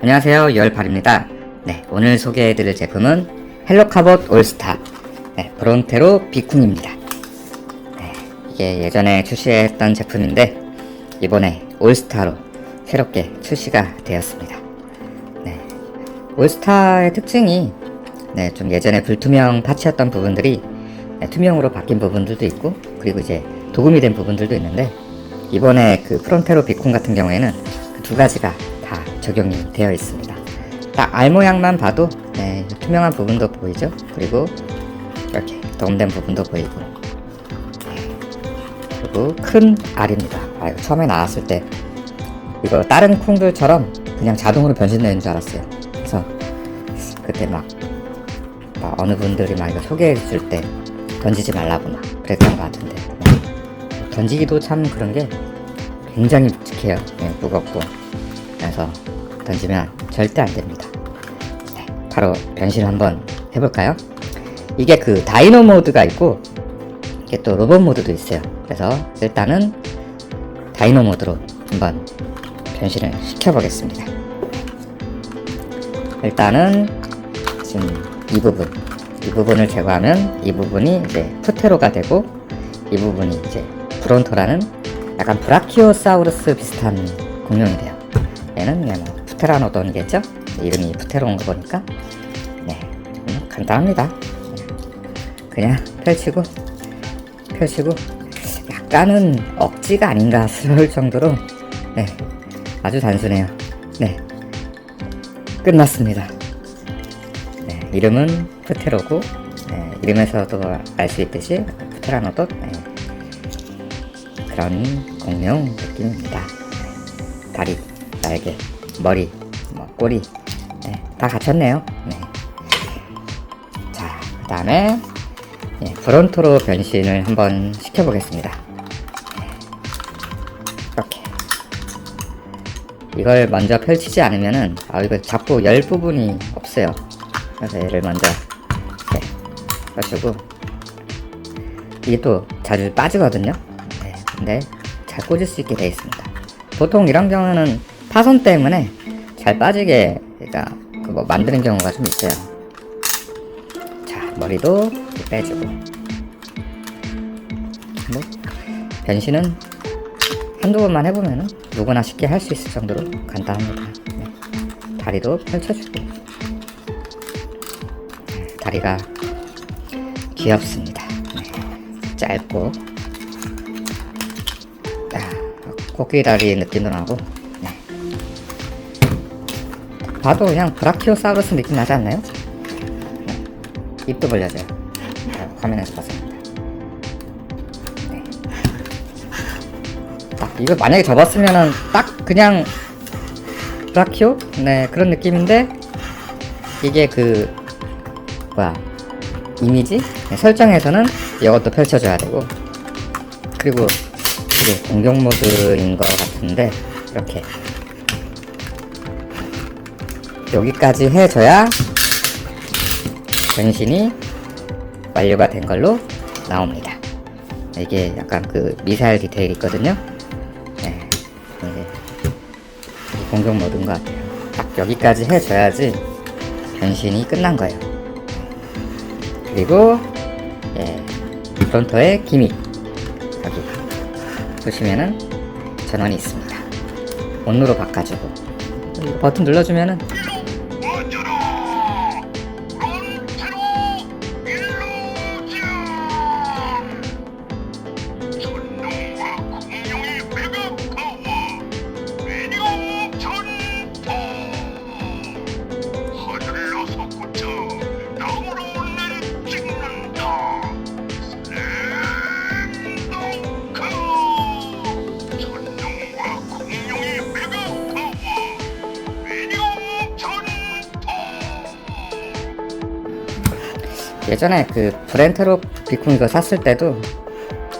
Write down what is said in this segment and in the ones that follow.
안녕하세요. 열팔입니다. 네 오늘 소개해드릴 제품은 헬로카봇 올스타. 네, 브론테로 비쿵입니다. 네, 이게 예전에 출시했던 제품인데 이번에 올스타로 새롭게 출시가 되었습니다. 네, 올스타의 특징이 네, 좀 예전에 불투명 파츠였던 부분들이 네, 투명으로 바뀐 부분들도 있고 그리고 이제 도금이 된 부분들도 있는데 이번에 그 프론테로 비콘 같은 경우에는 그 두 가지가 다 적용이 되어 있습니다. 딱 알 모양만 봐도 네, 투명한 부분도 보이죠? 그리고 이렇게 도금된 부분도 보이고 네, 그리고 큰 알입니다. 아, 처음에 나왔을 때 이거 다른 콩들처럼 그냥 자동으로 변신되는 줄 알았어요. 그래서 그때 막, 막 어느 분들이 막 이거 소개해 줄 때 던지지 말라고 막 그랬던 것 같은데 네. 던지기도 참 그런 게 굉장히 묵직해요. 네, 무겁고 그래서 던지면 절대 안 됩니다. 네, 바로 변신을 한번 해볼까요? 이게 그 다이노 모드가 있고 이게 또 로봇 모드도 있어요. 그래서 일단은 다이노 모드로 한번 변신을 시켜보겠습니다. 일단은 지금 이 부분 이 부분을 제거하면 이 부분이 이제 푸테로가 되고 이 부분이 이제 브론토라는 약간 브라키오사우루스 비슷한 공룡이 돼요. 얘는 그냥 뭐 푸테라노돈이겠죠? 이름이 푸테로인 거 보니까 네 음, 간단합니다. 네. 그냥 펼치고 펼치고 약간은 억지가 아닌가 스러울 정도로 네 아주 단순해요. 네 끝났습니다. 네, 이름은 푸테로고 네, 이름에서도 알 수 있듯이 푸테라노도 네, 그런 공룡 느낌입니다. 네, 다리, 날개, 머리, 뭐 꼬리 네, 다 갖췄네요. 네. 자, 그 다음에 예, 브론토로 변신을 한번 시켜보겠습니다. 네. 이렇게 이걸 먼저 펼치지 않으면은 아 이거 잡고 열 부분이 없어요. 그래서 얘를 먼저 이렇게 펼치고 이게 또잘 빠지거든요. 네, 근데 잘 꽂을 수 있게 되어 있습니다. 보통 이런 경우는 파손 때문에 잘 빠지게 그러니까 그뭐 만드는 경우가 좀 있어요. 자 머리도 빼주고 뭐 변신은 한두 번만 해보면 누구나 쉽게 할 수 있을 정도로 간단합니다. 네. 다리도 펼쳐주고 네, 다리가 귀엽습니다. 네. 짧고 아, 코끼리 다리 느낌도 나고 네. 봐도 그냥 브라키오사우루스 느낌 나지 않나요? 네. 입도 벌려져요. 아, 화면에서 봤습니다. 네. 딱 이거 만약에 접었으면은 딱 그냥 브라키오? 네 그런 느낌인데 이게 그 뭐야 이미지 네, 설정에서는 이것도 펼쳐줘야 되고 그리고 이게 공격 모드인 것 같은데 이렇게 여기까지 해줘야 변신이 완료가 된 걸로 나옵니다. 이게 약간 그 미사일 디테일이 있거든요. 네, 이게 이 공격 모드인 것 같아요. 딱 여기까지 해줘야지 변신이 끝난 거예요. 그리고 예, 프론터의 기믹 여기 보시면은 전원이 있습니다. 온으로 바꿔주고 버튼 눌러주면은 예전에 그 브렌테로 비콘 이거 샀을 때도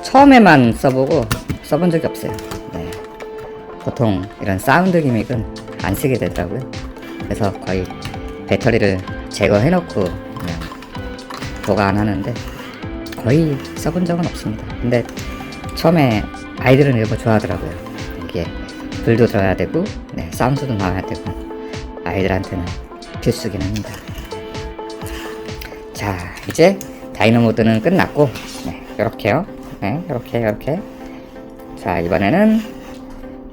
처음에만 써보고 써본 적이 없어요. 네. 보통 이런 사운드 기믹은 안 쓰게 되더라고요. 그래서 거의 배터리를 제거해놓고 그냥 보관하는데 거의 써본 적은 없습니다. 근데 처음에 아이들은 이런 거 좋아하더라고요. 이게 불도 들어야 되고, 네, 사운드도 나와야 되고, 아이들한테는 필수긴 합니다. 자, 이제 다이너 모드는 끝났고, 네, 요렇게요. 네, 요렇게, 요렇게. 자, 이번에는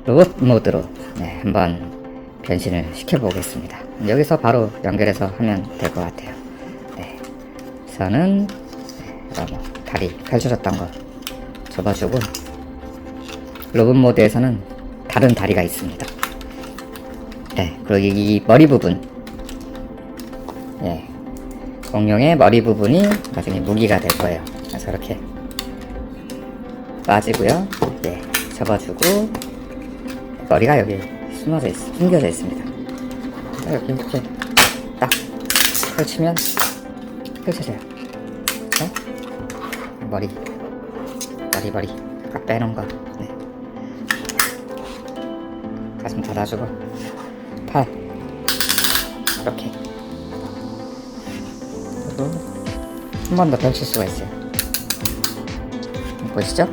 로봇 모드로, 네, 한번 변신을 시켜보겠습니다. 여기서 바로 연결해서 하면 될 것 같아요. 네. 우선은, 네, 다리 펼쳐졌던 거 접어주고, 로봇 모드에서는 다른 다리가 있습니다. 네, 그리고 이 머리 부분, 예, 공룡의 머리 부분이 나중에 무기가 될 거예요. 그래서 이렇게 빠지고요. 예, 접어주고 머리가 여기 숨어져 있, 숨겨져 있습니다. 이렇게 이렇게 딱 펼치면 펼쳐져요. 네? 머리, 머리, 머리 아까 빼놓은 거. 네. 가슴 닫아주고 팔 이렇게 그리고 한 번더 펼칠 수가 있어요. 보이시죠?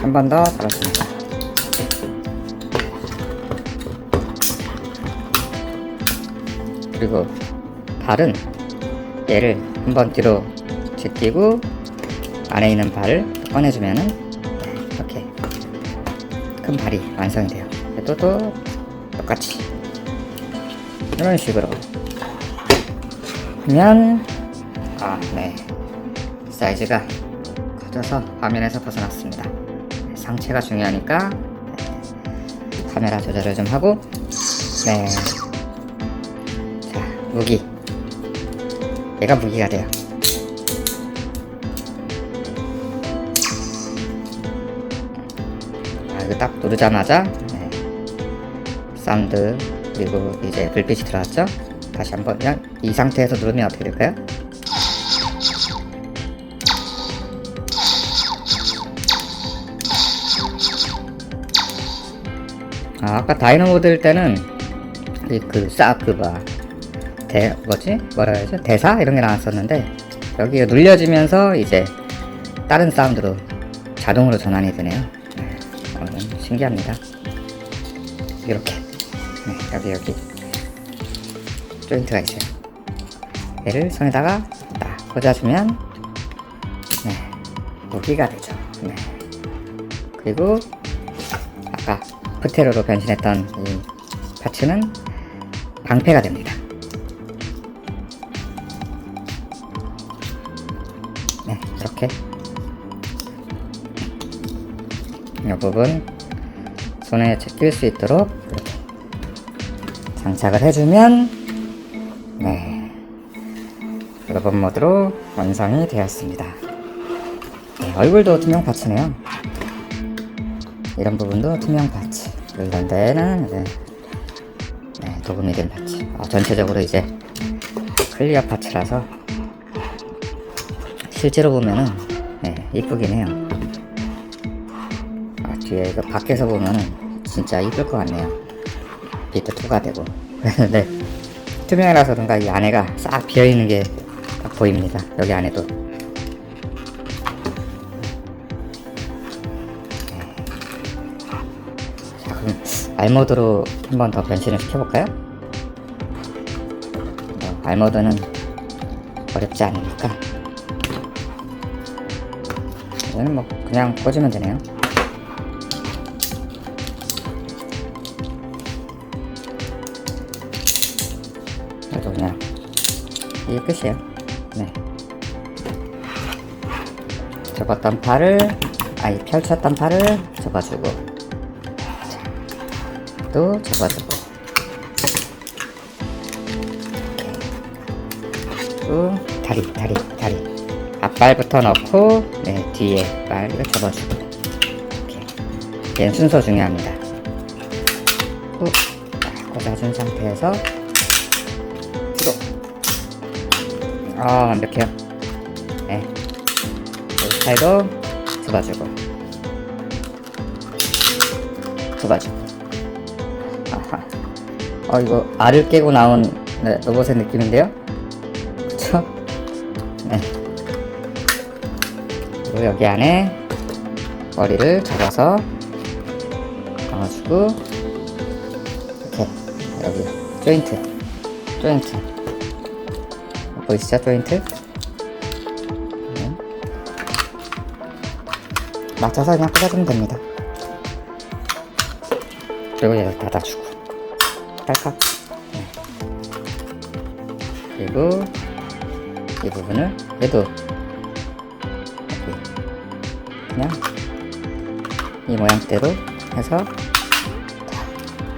한 번더 잡았습니다. 그리고 발은 얘를 한 번 뒤로 제끼고 안에 있는 발을 꺼내주면 은 이렇게 큰 발이 완성이 돼요. 또또 똑같이 이런 식으로 하면 아, 네 사이즈가 커져서 화면에서 벗어났습니다. 상체가 중요하니까 네, 카메라 조절을 좀 하고 네. 자 무기 얘가 무기가 돼요. 아, 이거 딱 누르자마자 네. 사운드 그리고 이제 불빛이 들어왔죠? 다시 한번 그냥 이 상태에서 누르면 어떻게 될까요? 아, 아까 다이너 모드일 때는 그싹그뭐 대 뭐지 뭐라 해야죠 대사 이런 게 나왔었는데 여기 눌려지면서 이제 다른 사운드로 자동으로 전환이 되네요. 네, 어, 신기합니다. 이렇게 네, 여기 여기 조인트가 있어요. 얘를 손에다가 딱 꽂아주면 네 무기가 되죠. 네 그리고 아까 프테로로 변신했던 이 파츠는 방패가 됩니다. 네, 이렇게 이 부분 손에 제낄 수 있도록 장착을 해주면 네. 로봇 모드로 완성이 되었습니다. 네, 얼굴도 투명 파츠네요. 이런 부분도 투명 파츠. 이런 데는 이제 네, 도금이 된 파츠. 어, 전체적으로 이제 클리어 파츠라서 실제로 보면은 네, 이쁘긴 해요. 아, 뒤에 이거 밖에서 보면은 진짜 이쁠 것 같네요 빛도 투과되고. 네, 투명이라서 그런가 이 안에가 싹 비어있는 게 딱 보입니다. 여기 안에도. 자 그럼 알모드로 한 번 더 변신을 시켜볼까요? 어, 알모드는 어렵지 않으니까. 얘는 뭐 그냥 꽂으면 되네요 이게 끝이에요. 네. 접었던 팔을 아니 펼쳤던 팔을 접어주고. 또 접어주고. 또 다리 다리 다리. 앞발부터 넣고 네 뒤에 발 이거 접어주고. 이렇게. 얘는 순서 중요합니다. 또 꽂아준 상태에서 아 완벽해요. 네. 팔도 접어주고. 접어주고 아하. 어 이거 알을 깨고 나온 네, 로봇의 느낌인데요? 그쵸? 네. 그리고 여기 안에 머리를 접어서 넣어주고 이렇게 여기 조인트. 조인트 보이시죠 조인트 네. 맞춰서 그냥 꽂아주면 됩니다 그리고 얘를 닫아주고 딸깍 네. 그리고 이 부분을 얘도 그냥 이 모양대로 해서 자,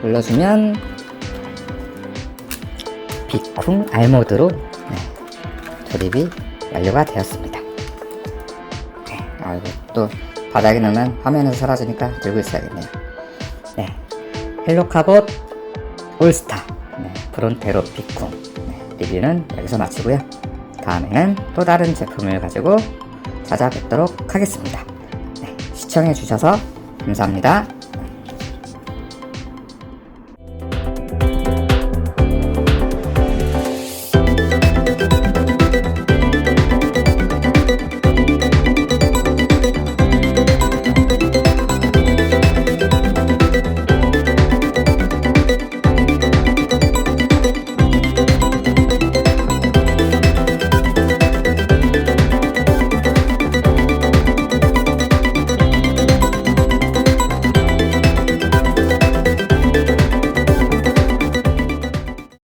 눌러주면 비쿵 알모드로 네, 조립이 완료가 되었습니다. 네, 아 이거 또 바닥에 놓으면 화면에서 사라지니까 들고 있어야겠네요. 네, 헬로카봇 올스타 네, 브론테로 비쿵 네, 리뷰는 여기서 마치고요. 다음에는 또 다른 제품을 가지고 찾아뵙도록 하겠습니다. 네, 시청해주셔서 감사합니다.